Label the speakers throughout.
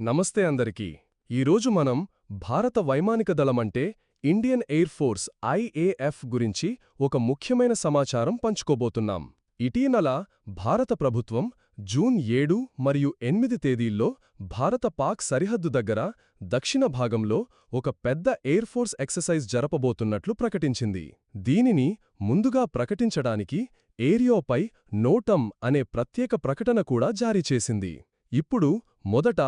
Speaker 1: నమస్తే అందరికీ. ఈరోజు మనం భారత వైమానిక దళమంటే ఇండియన్ ఎయిర్ ఫోర్స్ ఐఏఎఫ్ గురించి ఒక ముఖ్యమైన సమాచారం పంచుకోబోతున్నాం. ఇటీనల భారత ప్రభుత్వం జూన్ ఏడు మరియు ఎనిమిది తేదీల్లో భారత పాక్ సరిహద్దు దగ్గర దక్షిణ భాగంలో ఒక పెద్ద ఎయిర్ ఫోర్స్ ఎక్సర్సైజ్ జరపబోతున్నట్లు ప్రకటించింది. దీనిని ముందుగా ప్రకటించడానికి ఏరియోపై నోటం అనే ప్రత్యేక ప్రకటన కూడా జారీ చేసింది. ఇప్పుడు మొదట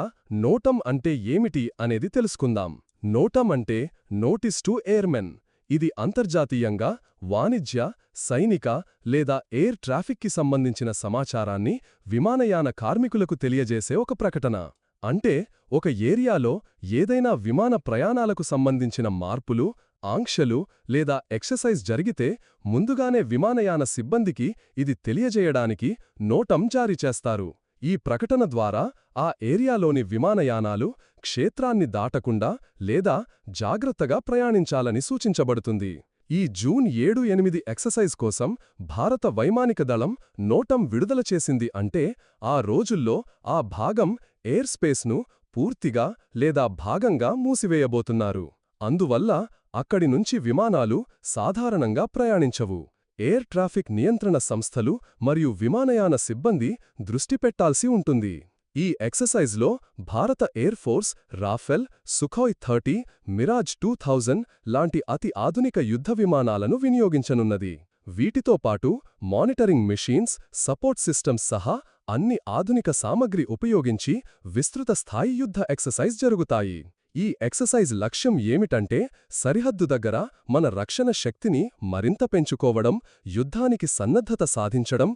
Speaker 1: నోటం అంటే ఏమిటి అనేది తెలుసుకుందాం. నోటం అంటే నోటిస్ టు ఎయిర్మెన్. ఇది అంతర్జాతీయంగా వాణిజ్య సైనిక లేదా ఎయిర్ ట్రాఫిక్కి సంబంధించిన సమాచారాన్ని విమానయాన కార్మికులకు తెలియజేసే ఒక ప్రకటన. అంటే ఒక ఏరియాలో ఏదైనా విమాన ప్రయాణాలకు సంబంధించిన మార్పులు ఆంక్షలు లేదా ఎక్సర్సైజ్ జరిగితే ముందుగానే విమానయాన సిబ్బందికి ఇది తెలియజేయడానికి నోటం జారీ చేస్తారు. ఈ ప్రకటన ద్వారా ఆ ఏరియాలోని విమానయానాలు క్షేత్రాన్ని దాటకుండా లేదా జాగ్రత్తగా ప్రయాణించాలని సూచించబడుతుంది. ఈ జూన్ ఏడు ఎనిమిది ఎక్సర్సైజ్ కోసం భారత వైమానిక దళం నోటం విడుదల చేసింది అంటే ఆ రోజుల్లో ఆ భాగం ఎయిర్ స్పేస్ను పూర్తిగా లేదా భాగంగా మూసివేయబోతున్నారు. అందువల్ల అక్కడి నుంచి విమానాలు సాధారణంగా ప్రయాణించవు. ఎయిర్ ట్రాఫిక్ నియంత్రణ సంస్థలు మరియు విమానయాన సిబ్బంది దృష్టి పెట్టాల్సి ఉంటుంది. ఈ ఎక్సర్సైజ్లో భారత air force Rafale Sukhoi thirty Mirage two thousand లాంటి అతి ఆధునిక యుద్ధ విమానాలను వినియోగించనున్నది. వీటితో పాటు మానిటరింగ్ మెషీన్స్ సపోర్ట్ సిస్టమ్స్ సహా అన్ని ఆధునిక సామగ్రి ఉపయోగించి విస్తృత స్థాయి యుద్ధ ఎక్సర్సైజ్ జరుగుతాయి. ఈ ఎక్సర్సైజ్ లక్ష్యం ఏమిటంటే సరిహద్దు దగ్గర మన రక్షణ శక్తిని మరింత పెంచుకోవడం యుద్ధానికి సన్నద్ధత సాధించడం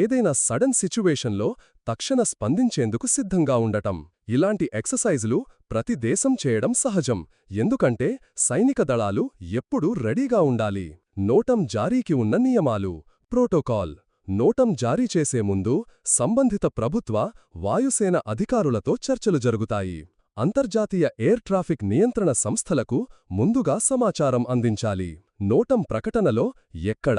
Speaker 1: ఏదైనా సడన్ సిచ్యువేషన్లో తక్షణ స్పందించేందుకు సిద్ధంగా ఉండటం. ఇలాంటి ఎక్సర్సైజులు ప్రతి దేశం చేయడం సహజం. ఎందుకంటే సైనిక దళాలు ఎప్పుడూ రెడీగా ఉండాలి. నోటం జారీకి ఉన్న నియమాలు ప్రోటోకాల్. నోటం జారీ చేసే ముందు సంబంధిత ప్రభుత్వ వాయుసేన అధికారులతో చర్చలు జరుగుతాయి. అంతర్జాతీయ ఎయిర్ ట్రాఫిక్ నియంత్రణ సంస్థలకు ముందుగా సమాచారం అందించాలి. నోటం ప్రకటనలో ఎక్కడ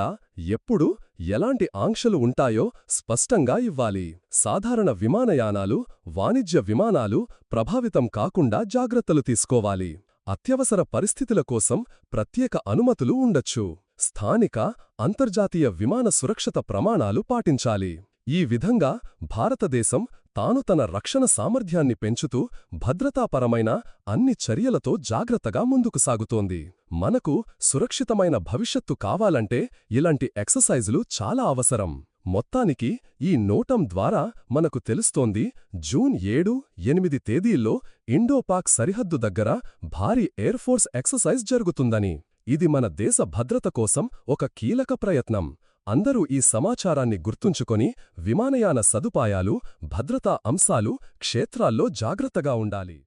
Speaker 1: ఎప్పుడు ఎలాంటి ఆంక్షలు ఉంటాయో స్పష్టంగా ఇవ్వాలి. సాధారణ విమానయానాలు వాణిజ్య విమానాలు ప్రభావితం కాకుండా జాగ్రత్తలు తీసుకోవాలి. అత్యవసర పరిస్థితుల కోసం ప్రత్యేక అనుమతులు ఉండొచ్చు. స్థానిక అంతర్జాతీయ విమాన సురక్షత ప్రమాణాలు పాటించాలి. ఈ విధంగా భారతదేశం తాను తన రక్షణ సామర్థ్యాన్ని పెంచుతూ భద్రతాపరమైన అన్ని చర్యలతో జాగ్రత్తగా ముందుకు సాగుతోంది. మనకు సురక్షితమైన భవిష్యత్తు కావాలంటే ఇలాంటి ఎక్సర్సైజులు చాలా అవసరం. మొత్తానికి ఈ నోటం ద్వారా మనకు తెలుస్తోంది జూన్ ఏడు ఎనిమిది తేదీల్లో ఇండోపాక్ సరిహద్దు దగ్గర భారీ ఎయిర్ ఫోర్స్ ఎక్సర్సైజ్ జరుగుతుందని. ఇది మన దేశ భద్రత కోసం ఒక కీలక ప్రయత్నం. అందరూ ఈ సమాచారాన్ని గుర్తుంచుకొని విమానయాన సదుపాయాలు భద్రతా అంశాలు క్షేత్రాల్లో జాగ్రత్తగా ఉండాలి.